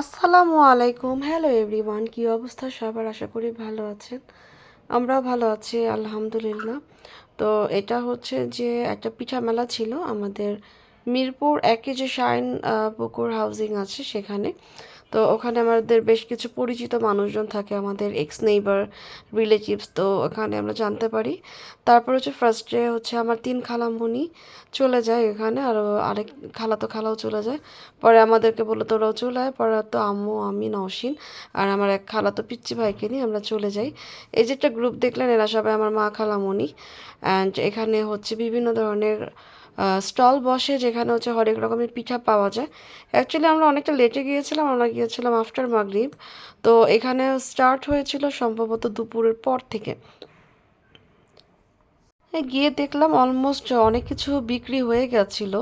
আসসালামু আলাইকুম। Hello everyone কী অবস্থা? সবার আশা করি ভালো আছেন। আমরা ভালো আছি, আলহামদুলিল্লাহ। তো এটা হচ্ছে যে একটা পিঠা মেলা ছিল আমাদের মিরপুর একে যে শাইন পুকুর হাউজিং আছে সেখানে। তো ওখানে আমাদের বেশ কিছু পরিচিত মানুষজন থাকে, আমাদের এক্স নেইবার রিলেটিভস তো ওখানে আমরা জানতে পারি। তারপর হচ্ছে ফার্স্টে হচ্ছে আমার তিন খালামুনি চলে যায় এখানে, আর আরেক খালা তো খালাও চলে যায়। পরে আমাদেরকে বলল, তোরাও চলে আয়। পরে তো আম্মু, আমি, নওশিন, আর আমার এক খালা তো পিচ্চি ভাইকে নিয়ে আমরা চলে যাই। এই যে একটা গ্রুপ দেখলেন, এরা সবাই আমার মা, খালামুনি। অ্যান্ড এখানে হচ্ছে বিভিন্ন ধরনের স্টল বসে যেখানে হচ্ছে হরেক রকমের পিঠা পাওয়া যায়। অ্যাকচুয়ালি আমরা অনেকটা লেটে গিয়েছিলাম, আমরা গিয়েছিলাম আফটার মাগরিব তো এখানে স্টার্ট হয়েছিল সম্ভবত দুপুরের পর থেকে। গিয়ে দেখলাম অলমোস্ট অনেক কিছু বিক্রি হয়ে গেছিল।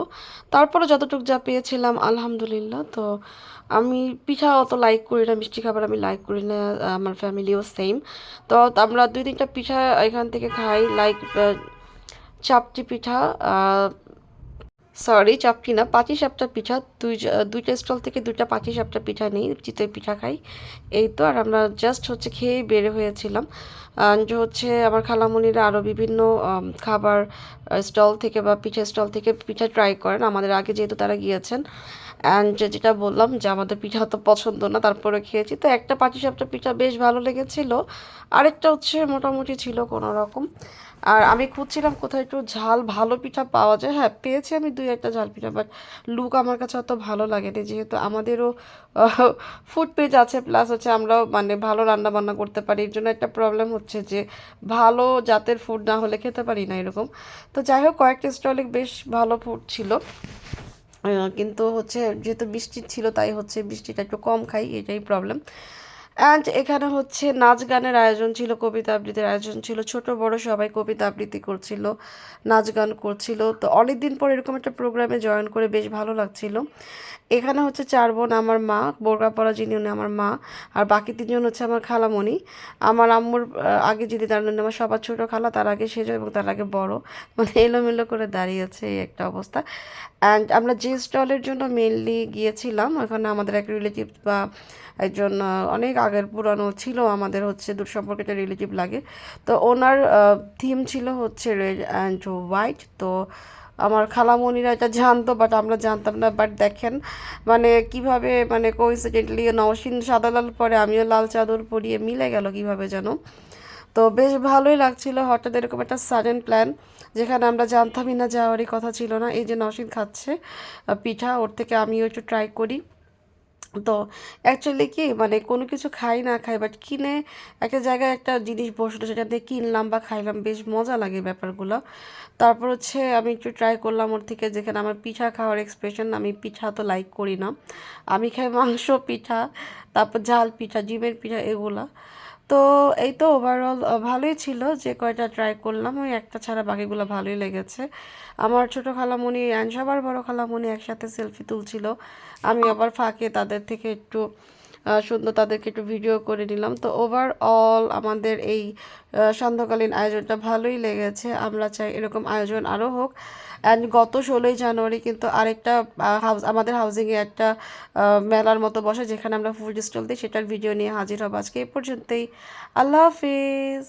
তারপরে যতটুকু যা পেয়েছিলাম, আলহামদুলিল্লাহ। তো আমি পিঠা অত লাইক করি না, মিষ্টি খাবার আমি লাইক করি না, আমার ফ্যামিলিও সেম তো আমরা দুই তিনটা পিঠা এখান থেকে খাই লাইক চাপটি পিঠা সরি চাপটি না? পাটি সাপটা পিঠা, দুই দুইটা স্টল থেকে দুইটা পাটি সাপটা পিঠা নেই, চিতই পিঠা খাই। এই তো, আর আমরা জাস্ট হচ্ছে খেয়ে বের হয়েছিলাম। যে হচ্ছে আমার খালামণিরা আরও বিভিন্ন খাবার স্টল থেকে বা পিঠা স্টল থেকে পিঠা ট্রাই করেন। আমাদের আগে যেহেতু তারা গিয়েছেন। অ্যান্ড যেটা বললাম যে, আমাদের পিঠা তো পছন্দ না, তারপরে খেয়েছি। তো একটা পাটিসাপটা পিঠা বেশ ভালো লেগেছিল। আরেকটা হচ্ছে মোটামুটি ছিল কোনো রকম আর আমি খুঁজছিলাম কোথায় একটু ঝাল, ভালো পিঠা পাওয়া যায়। হ্যাঁ পেয়েছি আমি দুই একটা ঝাল পিঠা বাট লুক আমার কাছে অত ভালো লাগেনি। যেহেতু আমাদেরও ফুড পেজ আছে প্লাস হচ্ছে আমরাও মানে ভালো রান্না বান্না করতে পারি। এর জন্য একটা প্রবলেম হচ্ছে যে, ভালো জাতের ফুড না হলে খেতে পারি না এরকম। তো যাই হোক, কয়েকটা স্টলে বেশ ভালো ফুড ছিল। কিন্তু হচ্ছে যেহেতু বৃষ্টি ছিল, তাই হচ্ছে বৃষ্টিটা একটু কম খাই, এটাই প্রবলেম অ্যান্ড এখানে হচ্ছে নাচ গানের আয়োজন ছিল, কবিতা আবৃত্তির আয়োজন ছিল, ছোট বড় সবাই কবিতা আবৃত্তি করছিল, নাচ গান করছিল। তো অনেক দিন পর এরকম একটা প্রোগ্রামে জয়েন করে বেশ ভালো লাগছিল। এখানে হচ্ছে চার বোন, আমার মা বোরকাপড়া যিনি উনি আমার মা, আর বাকি তিনজন হচ্ছে আমার খালামণি। আমার আম্মুর আগে যিনি দাঁড়ান আমার সবার ছোটো খালা, তার আগে সেজ এবং তার আগে বড়। মানে এলোমেলো করে দাঁড়িয়েছে এই একটা অবস্থা। অ্যান্ড আমরা যে স্টলের জন্য মেনলি গিয়েছিলাম ওখানে আমাদের এক রিলেটিভ বা একজন অনেক আগের পুরানো ছিল, আমাদের হচ্ছে দূর সম্পর্কে একটা রিলেটিভ লাগে। তো ওনার থিম ছিল হচ্ছে রেড অ্যান্ড হোয়াইট তো আমার খালামণিরা এটা জানতো বাট আমরা জানতাম না। বাট দেখেন মানে কীভাবে মানে কোইন্সিডেন্টলি নওশিন সাদা লাল পরে আমিও লাল চাদর পরিয়ে মিলে গেল কীভাবে যেন। তো বেশ ভালোই লাগছিল, হঠাৎ এরকম একটা সাডেন প্ল্যান যেখানে আমরা জানতামই না যাওয়ারই কথা ছিল না। এই যে নওশিন খাচ্ছে পিঠা, ওর থেকে আমিও একটু ট্রাই করি। তো অ্যাকচুয়ালি কি মানে কোনো কিছু খাই না খাই বাট কিনে একটা জায়গায় একটা জিনিস বসল সেটা দিয়ে কিনলাম বা খাইলাম, বেশ মজা লাগে ব্যাপারগুলো। তারপর হচ্ছে আমি একটু ট্রাই করলাম ওর থেকে, যেখানে আমার পিঠা খাওয়ার এক্সপ্রেশন আমি পিঠা তো লাইক করি না। আমি খাই মাংস, পিঠা, তারপর ঝাল পিঠা, ডিমের পিঠা, এগুলা। তো এই তো ওভারঅল ভালোই ছিল যে কয়টা ট্রাই করলাম। ওই একটা ছাড়া বাকিগুলো ভালোই লেগেছে। আমার ছোটো খালামণি অ্যান্ড সবার বড় খালামণি একসাথে সেলফি তুলছিল। আমি আবার ফাঁকে তাদের থেকে একটু সুন্দর তাদেরকে একটু ভিডিও করে নিলাম। তো ওভারঅল আমাদের এই সন্ধ্যাকালীন আয়োজনটা ভালোই লেগেছে। আমরা চাই এরকম আয়োজন আরও হোক। অ্যান্ড গত ষোলোই জানুয়ারি কিন্তু আরেকটা হাউস আমাদের হাউজিংয়ে একটা মেলার মতো বসে, যেখানে আমরা ফুড স্টল দিই সেটার ভিডিও নিয়ে হাজির হব আজকে। এ পর্যন্তই। আল্লাহ হাফিজ।